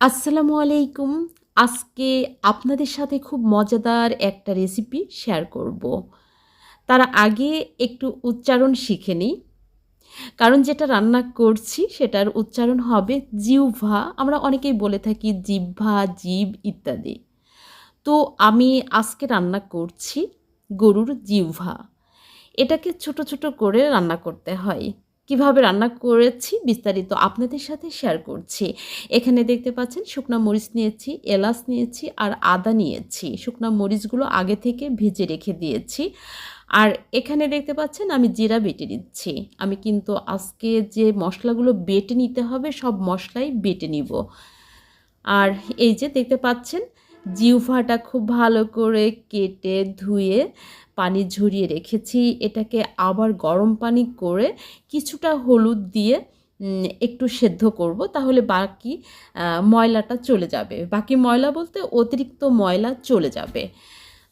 আসসালামু আলাইকুম। আজকে আপনাদের সাথে খুব মজাদার একটা রেসিপি শেয়ার করব। তার আগে একটু উচ্চারণ শিখে নিই। কারণ যেটা রান্না করছি সেটার উচ্চারণ হবে জিহ্বা। আমরা অনেকেই বলে থাকি জিহ্বা জীব ইত্যাদি। তো আমি আজকে রান্না করছি গরুর জিহ্বা। এটাকে ছোট ছোট করে রান্না করতে হয়। কীভাবে রান্না করেছি বিস্তারিত আপনাদের সাথে শেয়ার করছি। এখানে দেখতে পাচ্ছেন শুকনা মরিচ নিয়েছি, এলাচ নিয়েছি আর আদা নিয়েছি। শুকনা মরিচগুলো আগে থেকে ভেজে রেখে দিয়েছি। আর এখানে দেখতে পাচ্ছেন আমি জিরা বেটে নিচ্ছি। আমি কিন্তু আজকে যে মশলাগুলো বেটে নিতে হবে সব মশলাই বেটে নিব। আর এই যে দেখতে পাচ্ছেন জিউফাটা খুব ভালো করে কেটে ধুয়ে পানি ঝরিয়ে রেখেছি। এটাকে আবার গরম পানি করে কিছুটা হলুদ দিয়ে একটু সেদ্ধ করব, তাহলে বাকি ময়লাটা চলে যাবে। বাকি ময়লা বলতে অতিরিক্ত ময়লা চলে যাবে।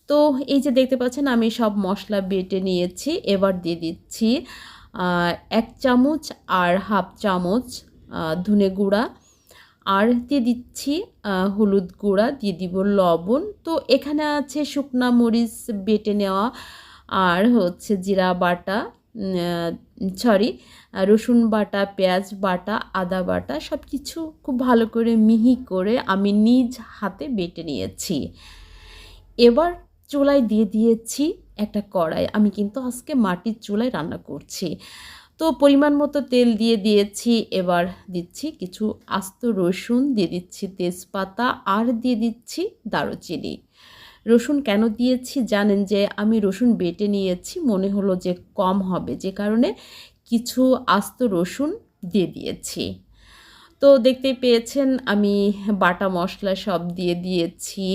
তো এই যে দেখতে পাচ্ছেন, আমি সব মশলা বেটে নিয়েছি। এবার দিয়ে দিচ্ছি এক চামচ আর হাফ চামচ ধনে গুঁড়া। আর দিয়ে দিচ্ছি হলুদ গুঁড়া, দিয়ে দিব লবণ। তো এখানে আছে শুকনা মরিচ বেটে নেওয়া, আর হচ্ছে জিরা বাটা সরি রসুন বাটা, পেঁয়াজ বাটা, আদা বাটা সব কিছু খুব ভালো করে মিহি করে আমি নিজ হাতে বেটে নিয়েছি। এবার চুলায় দিয়ে দিয়েছি একটা কড়াই। আমি কিন্তু আজকে মাটির চুলায় রান্না করছি। তো পরিমাণ মতো তেল দিয়ে দিয়েছি। এবার দিচ্ছি কিছু আস্ত রসুন, দিয়ে দিচ্ছি তেজপাতা, আর দিয়ে দিচ্ছি দারুচিনি। রসুন কেন দিয়েছি জানেন যে, আমি রসুন বেটে নিয়েছি, মনে হলো যে কম হবে, যে কারণে কিছু আস্ত রসুন দিয়ে দিয়েছি। তো দেখতেই পেয়েছেন, আমি বাটা মশলা সব দিয়ে দিয়েছি।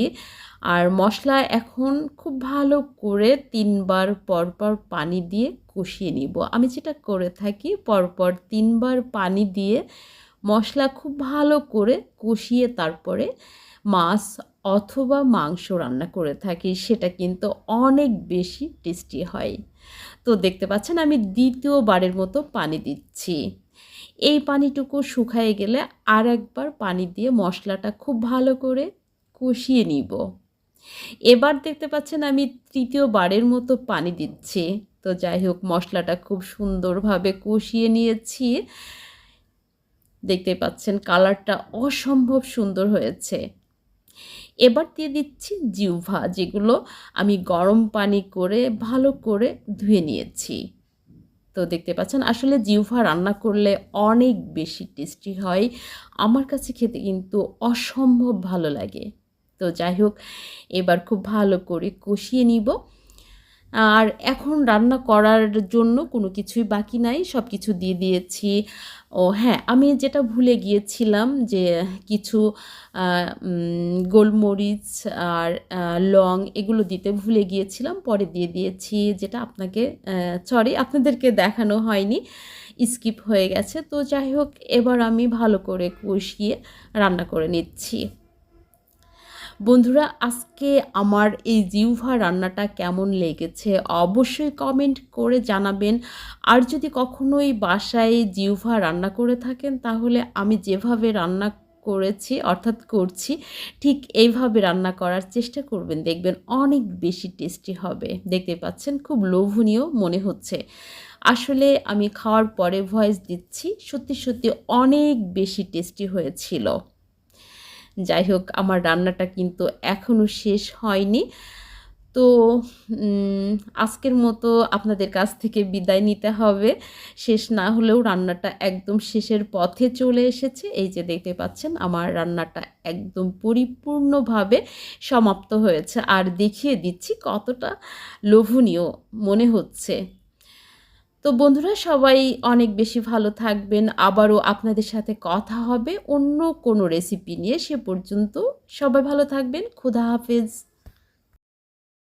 আর মশলা এখন খুব ভালো করে তিনবার পরপর পানি দিয়ে কষিয়ে নিব। আমি যেটা করে থাকি, পরপর তিনবার পানি দিয়ে মশলা খুব ভালো করে কষিয়ে তারপরে মাছ অথবা মাংস রান্না করে থাকি, সেটা কিন্তু অনেক বেশি টেস্টি হয়। তো দেখতে পাচ্ছেন আমি দ্বিতীয়বারের মতো পানি দিচ্ছি। এই পানিটুকু শুকায় গেলে আর একবার পানি দিয়ে মশলাটা খুব ভালো করে কষিয়ে নিব। এবার দেখতে পাচ্ছেন আমি তৃতীয়বারের মতো পানি দিচ্ছি। তো যাই হোক, মশলাটা খুব সুন্দরভাবে কষিয়ে নিয়েছি। দেখতে পাচ্ছেন কালারটা অসম্ভব সুন্দর হয়েছে। এবার দিয়ে দিচ্ছি জিউভা যেগুলো আমি গরম পানি করে ভালো করে ধুয়ে নিয়েছি। তো দেখতে পাচ্ছেন, আসলে জিউভা রান্না করলে অনেক বেশি টেস্টি হয়। আমার কাছে খেতে কিন্তু অসম্ভব ভালো লাগে। তো যাই হোক, এবার খুব ভালো করে কষিয়ে নিব। আর এখন রান্না করার জন্য কোনো কিছুই বাকি নাই সব কিছু দিয়ে দিয়েছি। ও হ্যাঁ আমি যেটা ভুলে গিয়েছিলাম যে কিছু গোলমরিচ আর লং এগুলো দিতে ভুলে গিয়েছিলাম, পরে দিয়ে দিয়েছি যেটা আপনাকে সরি আপনাদেরকে দেখানো হয়নি স্কিপ হয়ে গেছে। তো যাই হোক, এবার আমি ভালো করে কষিয়ে রান্না করে নিচ্ছি। বন্ধুরা, আজকে আমার এই জিউভা রান্নাটা কেমন লেগেছে অবশ্যই কমেন্ট করে জানাবেন। আর যদি কখনোই বাসায় জিউভা রান্না করে থাকেন, তাহলে আমি যেভাবে রান্না করেছি, অর্থাৎ করছি, ঠিক এইভাবে রান্না করার চেষ্টা করবেন। দেখবেন অনেক বেশি টেস্টি হবে। দেখতে পাচ্ছেন, খুব লোভনীয় মনে হচ্ছে। আসলে আমি খাওয়ার পরে ভয়েস দিচ্ছি, সত্যি সত্যি অনেক বেশি টেস্টি হয়েছিল। যাই হোক, আমার রান্নাটা কিন্তু এখনও শেষ হয়নি। তো আজকের মতো আপনাদের কাছ থেকে বিদায় নিতে হবে। শেষ না হলেও রান্নাটা একদম শেষের পথে চলে এসেছে। এই যে দেখতে পাচ্ছেন, আমার রান্নাটা একদম পরিপূর্ণভাবে সমাপ্ত হয়েছে। আর দেখিয়ে দিচ্ছি কতটা লোভনীয় মনে হচ্ছে। তো বন্ধুরা, সবাই অনেক বেশি ভালো থাকবেন। আবারও আপনাদের সাথে কথা হবে অন্য কোনো রেসিপি নিয়ে। সে পর্যন্ত সবাই ভালো থাকবেন। খুদা হাফেজ।